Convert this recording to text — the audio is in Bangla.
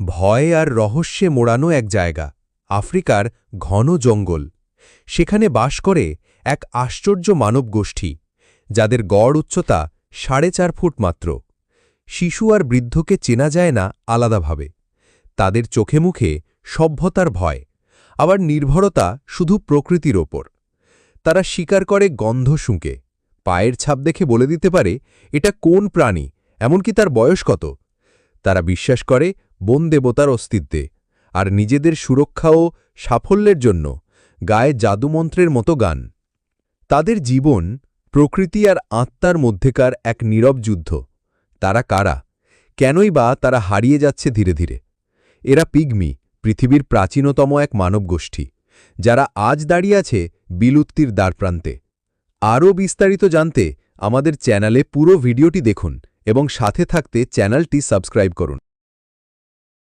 ভয় আর রহস্যে মোড়ানো এক জায়গা, আফ্রিকার ঘন জঙ্গল। সেখানে বাস করে এক আশ্চর্য মানব গোষ্ঠী যাদের গড় উচ্চতা সাড়ে চার ফুট মাত্র। শিশু আর বৃদ্ধকে চেনা যায় না আলাদাভাবে। তাদের চোখে মুখে সভ্যতার ভয়, আবার নির্ভরতা শুধু প্রকৃতির ওপর। তারা শিকার করে গন্ধ শুঁকে। পায়ের ছাপ দেখে বলে দিতে পারে, এটা কোন প্রাণী? এমনকি তার বয়স কত? তারা বিশ্বাস করে বন দেবতার অস্তিত্বে, আর নিজেদের সুরক্ষা ও সাফল্যের জন্য গায়ে জাদুমন্ত্রের মতো গান। তাদের জীবন প্রকৃতি আর আত্মার মধ্যেকার এক নীরব যুদ্ধ। তারা কারা? কেনই বা তারা হারিয়ে যাচ্ছে ধীরে ধীরে? এরা পিগমি, পৃথিবীর প্রাচীনতম এক মানবগোষ্ঠী, যারা আজ দাঁড়িয়ে আছে বিলুপ্তির দ্বারপ্রান্তে। আরও বিস্তারিত জানতে আমাদের চ্যানেলে পুরো ভিডিওটি দেখুন এবং সাথে থাকতে চ্যানেলটি সাবস্ক্রাইব করুন।